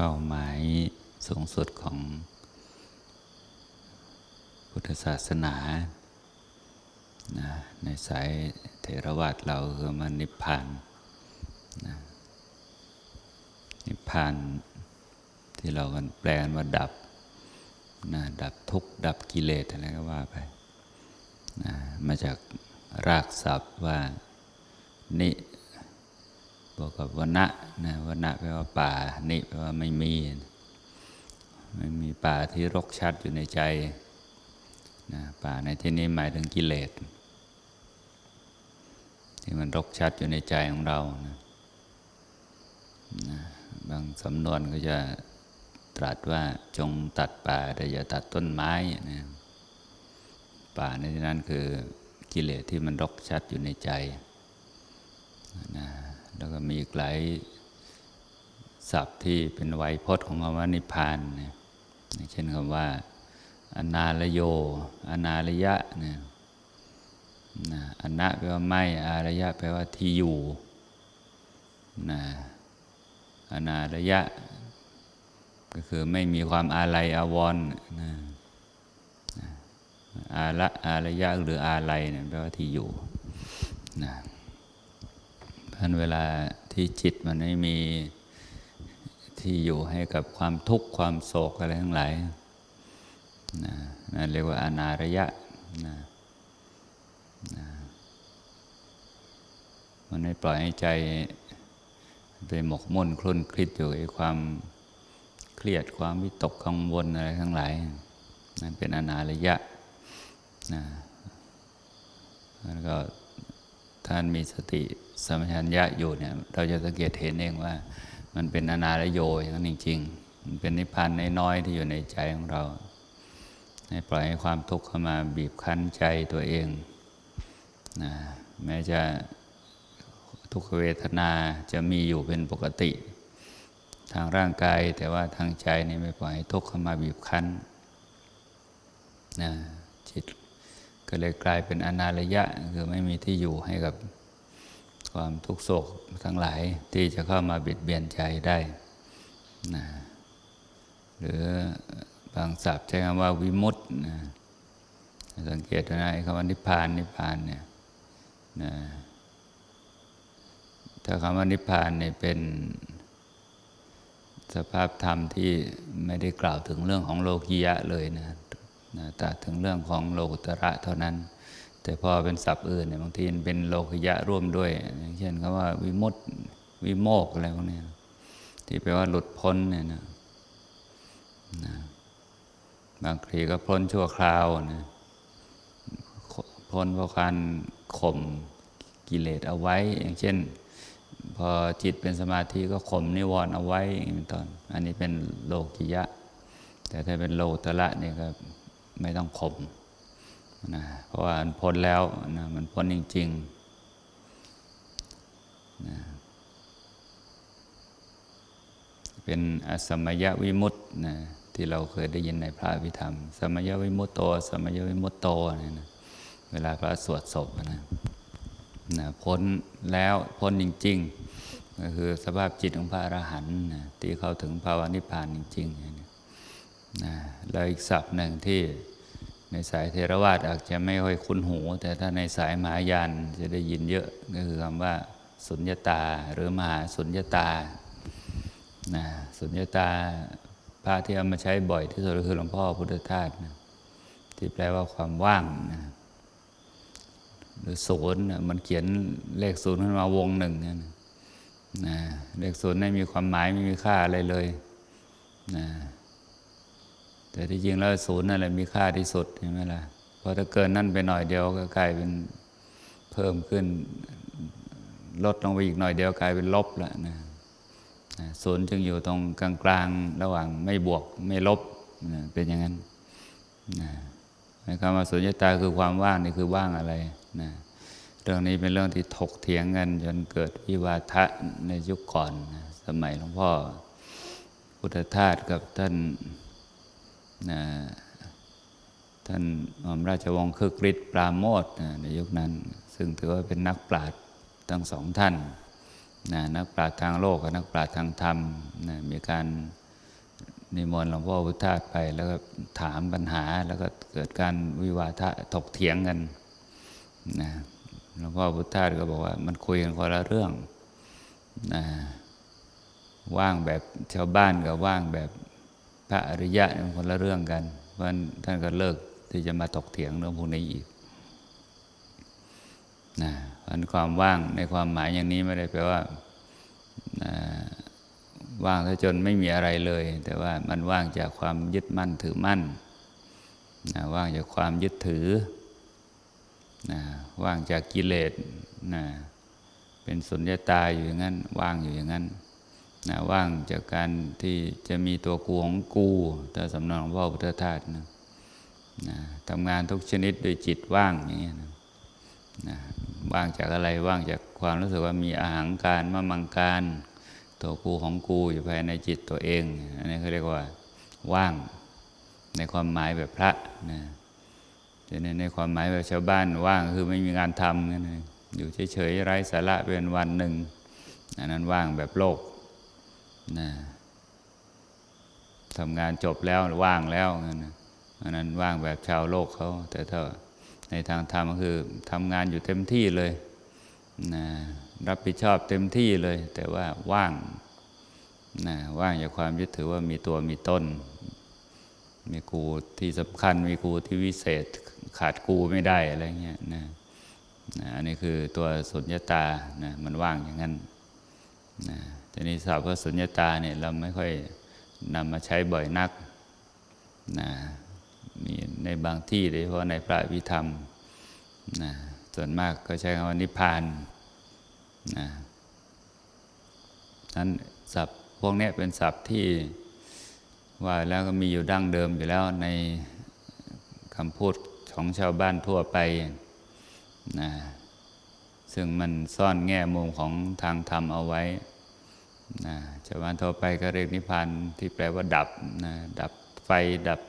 ป้าหมายสูงสุดของพุทธศาสนานะในสายเทรวาสเราคือมันนิพพานนะนิพพานที่เรากันแปลกันว่าดับนะดับทุกข์ดับกิเลสอะไรก็ว่าไปนะมาจากรากศัพท์ว่านิ วกกับวนะนะวนะแปลว่าป่านิแปลว่าไม่มีไม่มีป่าที่รกชัดอยู่ในใจนะป่าในที่นี้หมายถึงกิเลสที่มันรกชัดอยู่ในใจของเรานะนะบางสำนวนก็จะตรัสว่าจงตัดป่าแต่อย่าตัดต้นไม้นะป่าในที่นั้นคือกิเลสที่มันรกชัดอยู่ในใจนะ แล้วก็มีอีกหลายศัพท์ที่เป็นไวยพจน์ของคำว่านิพพานนะเช่นคำว่า อนาลโย อนาลยะเนี่ยนะอนะแปลว่าไม่ อารยะแปลว่าที่อยู่นะอนาลยะ ก็คือไม่มีความอาลัยอาวรณ์นะอาละอารยะหรืออาลัยเนี่ยแปลว่าที่อยู่นะ เพราะเวลาที่จิตมันไม่มีที่อยู่ให้กับความทุกข์ความโศกอะไรทั้งหลายนะนั่นเรียกว่าอนาระยะนะนะมันไม่ปล่อยให้ใจไปหมกมุ่นคลุ่นคลิดอยู่ไอ้ความเครียดความวิตกกังวลอะไรทั้งหลายนั่นเป็นอนาระยะนะแล้วก็ท่านมีสติ สมัชัญญะอยู่เนี่ยเราจะสังเกตเห็นเองว่า มันเป็นอนาลโยอย่างนั้นจริงๆมันเป็นนิพพานน้อยๆที่อยู่ในใจของเราให้ปล่อยให้ความทุกข์เข้ามาบีบคั้นใจตัวเองนะแม้จะทุกขเวทนาจะมีอยู่เป็นปกติ ทางร่างกาย แต่ว่าทางใจนี่ไม่ปล่อยให้ทุกข์เข้ามาบีบคั้นนะจิตก็เลยกลายเป็นอนาลยะ คือไม่มีที่อยู่ให้กับ ความทุกโศกทั้งหลายที่จะเข้ามาบิดเบียนใจได้นะหรือบางศัพท์ใช้คำว่าวิมุตต์นะสังเกตนะคำว่านิพพานนิพพานเนี่ยนะถ้าคำว่านิพพานเนี่ยเป็นสภาพธรรมที่ไม่ได้กล่าวถึงเรื่องของโลกียะเลยนะนะแต่ถึงเรื่องของโลกุตระเท่านั้น แต่พอเป็นศัพท์อื่นเนี่ยบางทีเป็นโลกิยะร่วมด้วยอย่างเช่นคำว่าวิมุตติวิโมกอะไรพวกนี้ที่แปลว่าหลุดพ้นเนี่ยนะนะบางทีก็พ้นชั่วคราวนะพ้นเพราะการข่มกิเลสเอาไว้ อย่างเช่น พอจิตเป็นสมาธิก็ข่มนิวรณ์เอาไว้เป็นต้นอันนี้เป็นโลกิยะ แต่ถ้าเป็นโลตระเนี่ยก็ไม่ต้องข่ม นะเพราะว่ามันพ้นแล้วนะมันพ้นจริงๆนะเป็นอสมยวิมุตต์นะที่เราเคยได้ยินในพระวิธรรม สมยวิมุตโต สมยวิมุตโตเนี่ยนะเวลาพระสวดศพนะนะพ้นแล้วพ้นจริง ๆ ก็คือสภาพจิตของพระอรหันต์นะที่เข้าถึงภาวะนิพพานจริงๆนะนะแล้วอีกศัพท์หนึ่งที่ ในสายเทรวาสอาจจะไม่ค่อยคุ้นหู แต่ถ้าในสายมหายานจะได้ยินเยอะก็คือคำว่า สุญญตาหรือมหาสุญญตานะสุญญตาพระที่เอามาใช้บ่อยที่สุดก็คือหลวงพ่อพุทธทาสนะที่แปลว่าความว่างนะหรือศูนย์มันเขียนเลขศูนย์ขึ้นมาวงหนึ่งนะนะเลขศูนย์ไม่มีความหมายไม่มีค่าอะไรเลยนะ แต่ที่จริงแล้วศูนย์นั่นแหละมีค่าที่สุดใช่ไหมล่ะเพราะถ้าเกินนั่นไปหน่อยเดียวก็กลายเป็นเพิ่มขึ้น ลดลงไปอีกหน่อยเดียวกลายเป็นลบแล้วนะศูนย์จึงอยู่ตรงกลางๆระหว่างไม่บวกไม่ลบนะเป็นอย่างนั้นนะคำว่าสุญญตาคือความว่างนี่คือว่างอะไรนะเรื่องนี้เป็นเรื่องที่ถกเถียงกันจนเกิดวิวาทะในยุคก่อนนะสมัยหลวงพ่อพุทธทาสกับท่าน นะท่านหม่อมราชวงศ์คึกฤทธิ์ปราโมทนะในยุคนั้น ซึ่งถือว่าเป็นนักปราชญ์ทั้งสองท่านนะนักปราชญ์ทางโลกกับนักปราชญ์ทางธรรมนะมีการนิมนต์หลวงพ่อพุทธาสไปแล้วก็ถามปัญหาแล้วก็เกิดการวิวาทะถกเถียงกันนะหลวงพ่อพุทธาสก็บอกว่ามันคุยกันคนละเรื่องนะว่างแบบชาวบ้านกับว่างแบบ พระอริยะมันคนละเรื่องกันเพราะฉะนั้นท่านก็เลิกที่จะมาถกเถียงเรื่องพวกนี้อีกนะเพราะฉะนั้นความว่างในความหมายอย่างนี้ไม่ได้แปลว่านะว่างซะจนไม่มีอะไรเลย แต่ว่ามันว่างจากความยึดมั่นถือมั่นนะว่างจากความยึดถือนะว่างจากกิเลสนะเป็นสุญญตาอยู่อย่างนั้น ว่างอยู่อย่างนั้น นะว่างจากการที่จะมีตัวกูของกูแต่สำนองพ่อพุทธทาสนะนะทำงานทุกชนิดโดยจิตว่างอย่างนี้นะนะว่างจากอะไรว่างจากความรู้สึกว่ามีอาหารการมะมังการ ตัวกูของกูอยู่ภายในจิตตัวเอง อันนี้เขาเรียกว่าว่างในความหมายแบบพระนะแต่ในในความหมายแบบชาวบ้านว่างคือไม่มีงานทำนั่นเองอยู่เฉยๆไร้สาระเป็นวันหนึ่งอันนั้นว่างแบบโลก นะทำงานจบแล้วว่างแล้วนั่นนะอันนั้นว่างแบบชาวโลกเขา แต่ถ้าในทางธรรมก็คือทำงานอยู่เต็มที่เลยนะรับผิดชอบเต็มที่เลย แต่ว่าว่างนะว่างจากความยึดถือว่ามีตัวมีต้น มีกูที่สำคัญ มีกูที่วิเศษขาดกูไม่ได้อะไรเงี้ยนะนะอันนี้คือตัวสุญญตานะมันว่างอย่างนั้นนะ ทีนี้ศัพท์ว่าสุญญาตาเนี่ยเราไม่ค่อยนำมาใช้บ่อยนักนะมีในบางที่โดยเฉพาะในพระวิธรรมนะส่วนมากก็ใช้คำว่านิพพานนะนั้นศัพท์พวกนี้เป็นศัพท์ที่ว่าแล้วก็มีอยู่ดั้งเดิมอยู่แล้วในคำพูดของชาวบ้านทั่วไปนะซึ่งมันซ่อนแง่มุมของทางธรรมเอาไว้ นะชาวบ้านทั่วไปก็เรียกนิพพานที่แปลว่าดับนะดับไฟดับ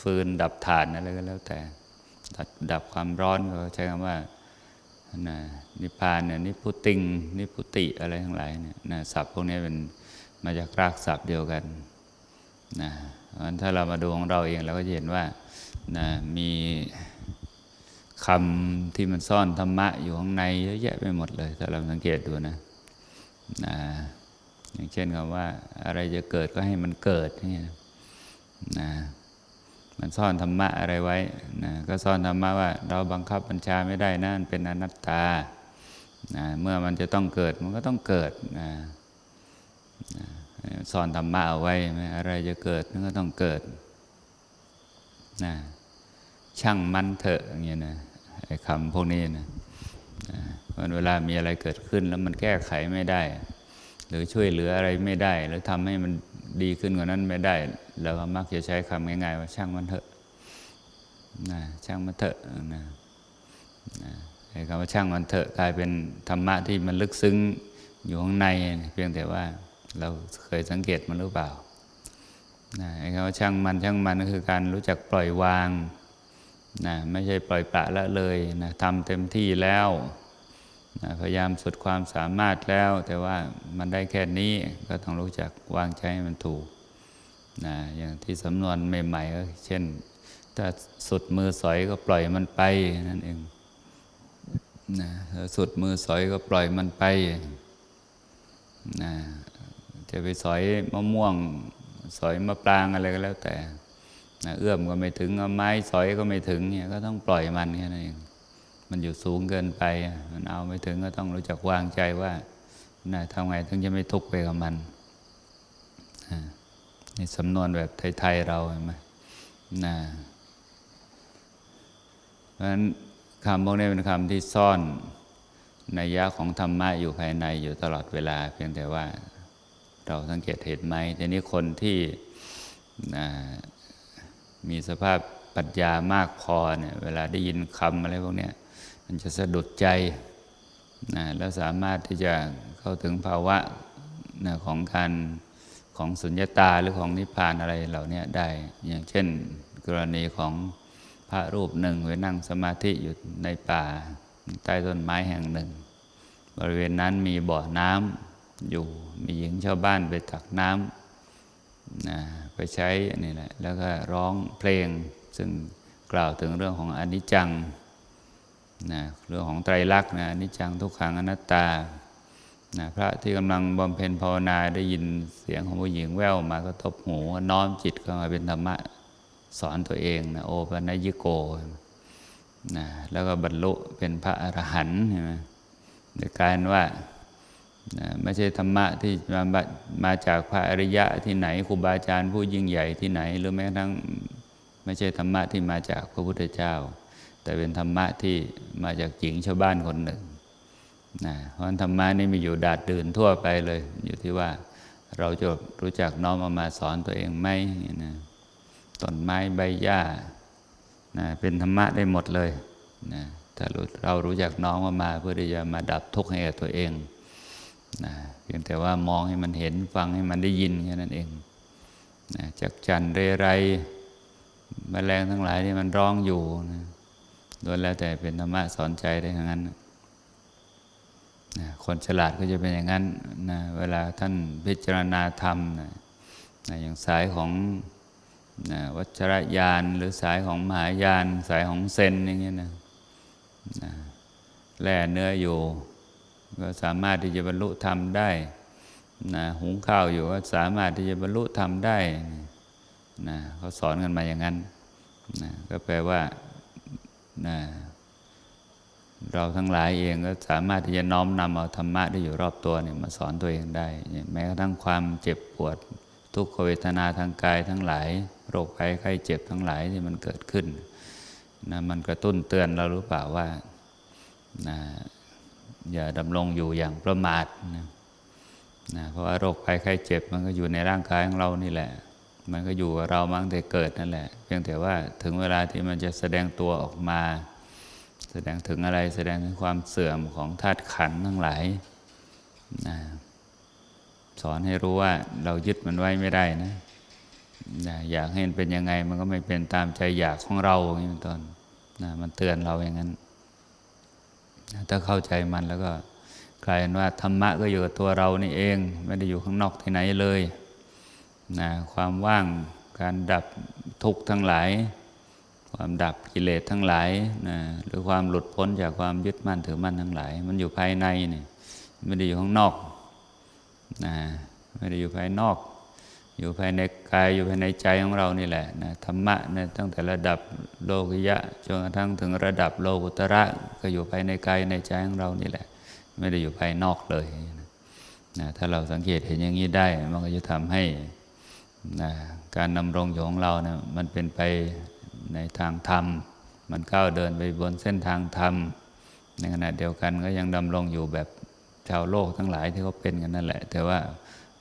ฟืนดับถ่านอะไรก็แล้วแต่ดับดับความร้อนก็ใช้คำว่านะนิพพานเนี่ยนิพุติงนิพุติอะไรทั้งหลายเนี่ยนะศัพท์พวกนี้เป็นมาจากรากศัพท์เดียวกันนะเพราะฉะนั้นถ้าเรามาดูของเราเองเราก็จะเห็นว่านะมีคำที่มันซ่อนธรรมะอยู่ข้างในเยอะแยะไปหมดเลย ถ้าเราสังเกตดูนะ นะอย่างเช่นคำว่า อะไรจะเกิดก็ให้มันเกิดเนี่ยนะมันซ่อนธรรมะอะไรไว้นะก็ซ่อนธรรมะว่า เราบังคับบัญชาไม่ได้นะมันเป็นอนัตตานะเมื่อมันจะต้องเกิดมันก็ต้องเกิดนะนะซ่อนธรรมะเอาไว้อะไรจะเกิดมันก็ต้องเกิดนะช่างมันเถอะอย่างเงี้ยนะไอ้คำพวกนี้นะนะ เวลามีอะไรเกิดขึ้นแล้วมันแก้ไขไม่ได้ หรือช่วยเหลืออะไรไม่ได้ หรือทำให้มันดีขึ้นกว่านั้นไม่ได้เราก็มักจะใช้คำง่าย ๆ ว่าช่างมันเถอะนะช่างมันเถอะนะนะไอ้คำว่าช่างมันเถอะกลายเป็นธรรมะที่มันลึกซึ้งอยู่ข้างใน เพียงแต่ว่าเราเคยสังเกตมันหรือเปล่านะไอ้คำว่าช่างมันช่างมันก็คือการรู้จักปล่อยวางนะไม่ใช่ปล่อยปละละเลยนะทำเต็มที่แล้ว พยายามสุดความสามารถแล้ว แต่ว่ามันได้แค่นี้ก็ต้องรู้จักวางใจมันถูกนะอย่างที่สำนวนใหม่ๆก็เช่น ถ้าสุดมือสอยก็ปล่อยมันไปนั่นเองนะสุดมือสอยก็ปล่อยมันไปนะจะไปสอยมะม่วง สอยมะปรางอะไรก็แล้วแต่นะเอื้อมก็ไม่ถึงไม้สอยก็ไม่ถึงเนี่ยก็ต้องปล่อยมันแค่นั้นเอง มันอยู่สูงเกินไปมันเอาไม่ถึงก็ต้องรู้จักวางใจว่านะทำไงถึงจะไม่ทุกข์ไปกับมันในสำนวนแบบไทย ๆ เราเห็นไหมนะเพราะฉะนั้นคำพวกนี้เป็นคำที่ซ่อนในยะของธรรมะอยู่ภายในอยู่ตลอดเวลา เพียงแต่ว่าเราสังเกตเห็นไหมทีนี้คนที่มีสภาพปัญญามากพอเนี่ย เวลาได้ยินคำอะไรพวกเนี้ย มันจะสะดุดใจนะแล้วสามารถที่จะเข้าถึงภาวะนะของการของสุญญตาหรือของนิพพานอะไรเหล่านี้ได้ อย่างเช่น กรณีของพระรูปหนึ่งไว้นั่งสมาธิอยู่ในป่า ใต้ต้นไม้แห่งหนึ่ง บริเวณนั้นมีบ่อน้ำอยู่มีหญิงชาวบ้านไปตักน้นะไปใช้นี่แหละแล้วก็ร้องเพลงซึ่งกล่าวถึงเรื่องของอนิจจัง นะเรื่องของไตรลักษณ์นะนิจังทุกขังอนัตตานะพระที่กำลังบำเพ็ญภาวนาได้ยินเสียงของผู้หญิงแว่วมากระทบหูน้อมจิตเข้ามาเป็นธรรมะสอนตัวเองนะโอปัญญิโกนะแล้วก็บรรลุเป็นพระอรหันต์ใช่ไหมโดยการว่านะไม่ใช่ธรรมะที่มามาจากพระอริยะที่ไหนครูบาอาจารย์ผู้ยิ่งใหญ่ที่ไหน หรือแม้กระทั่งไม่ใช่ธรรมะที่มาจากพระพุทธเจ้า แต่เป็นธรรมะที่มาจากหญิงชาวบ้านคนหนึ่งนะเพราะฉะนั้นธรรมะนี่มีอยู่ดาดดื่นทั่วไปเลย อยู่ที่ว่าเราจะรู้จักน้อมเอามาสอนตัวเองไหมนะต้นไม้ใบหญ้านะเป็นธรรมะได้หมดเลยนะถ้าเรารู้จักน้อมเอามาเพื่อที่จะมาดับทุกข์ให้แก่ตัวเองนะเพียงแต่ว่ามองให้มันเห็นฟังให้มันได้ยินแค่นั้นเองนะจักจันเรไรแมลงทั้งหลายที่มันร้องอยู่นะ ล้วนแล้วแต่เป็นธรรมะสอนใจได้ทั้งนั้นนะคนฉลาดก็จะเป็นอย่างนั้นนะเวลาท่านพิจารณาธรรมนะนะอย่างสายของนะวัชรยานหรือสายของมหายาน สายของเซนอย่างเงี้ยนะนะแล่เนื้ออยู่ ก็สามารถที่จะบรรลุธรรมได้นะหุงข้าวอยู่ก็สามารถที่จะบรรลุธรรมได้นะเขาสอนกันมาอย่างนั้นนะก็แปลว่า นะเราทั้งหลายเองก็สามารถที่จะน้อมนำเอาธรรมะที่อยู่รอบตัวเนี่ยมาสอนตัวเองได้ แม้กระทั่งความเจ็บปวด ทุกขเวทนาทางกายทั้งหลาย โรคภัยไข้เจ็บทั้งหลายที่มันเกิดขึ้นนะมันกระตุ้นเตือนเรารู้เปล่าว่านะอย่าดำรงอยู่อย่างประมาทนะนะเพราะว่าโรคภัยไข้เจ็บมันก็อยู่ในร่างกายของเรานี่แหละ มันก็อยู่กับเรามาตั้งแต่เกิดนั่นแหละ เพียงแต่ว่าถึงเวลาที่มันจะแสดงตัวออกมา แสดงถึงอะไรแสดงถึงความเสื่อมของธาตุขันทั้งหลายนะสอนให้รู้ว่าเรายึดมันไว้ไม่ได้นะนะอยากให้มันเป็นยังไง มันก็ไม่เป็นตามใจอยากของเราอย่างนี้เป็นต้นนะมันเตือนเราอย่างนั้นนะถ้าเข้าใจมันแล้วก็กลายเป็นว่าธรรมะก็อยู่กับตัวเรานี่เอง ไม่ได้อยู่ข้างนอกที่ไหนเลย นะความว่างการดับทุกข์ทั้งหลาย ความดับกิเลสทั้งหลายนะหรือความหลุดพ้นจากความยึดมั่นถือมั่นทั้งหลาย มันอยู่ภายในนี่ไม่ได้อยู่ข้างนอกนะไม่ได้อยู่ภายนอก อยู่ภายในกายอยู่ภายในใจของเรานี่แหละนะธรรมะนะตั้งแต่ระดับโลกิยะจนกระทั่งถึงระดับโลกุตระก็อยู่ภายในกายในใจของเรานี่แหละ ไม่ได้อยู่ภายนอกเลยนะถ้าเราสังเกตเห็นอย่างนี้ได้ มันก็จะทำให้ นะการดำรงอยู่ของเราเนะมันเป็นไปในทางธรรม มันก้าวเดินไปบนเส้นทางธรรม ในขณะเดียวกันก็ยังดำรงอยู่แบบชาวโลกทั้งหลายที่เขาเป็นกันนั่นแหละ แต่ว่า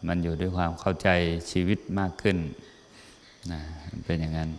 มันอยู่ด้วยความเข้าใจชีวิตมากขึ้นนะเป็นอย่างนั้น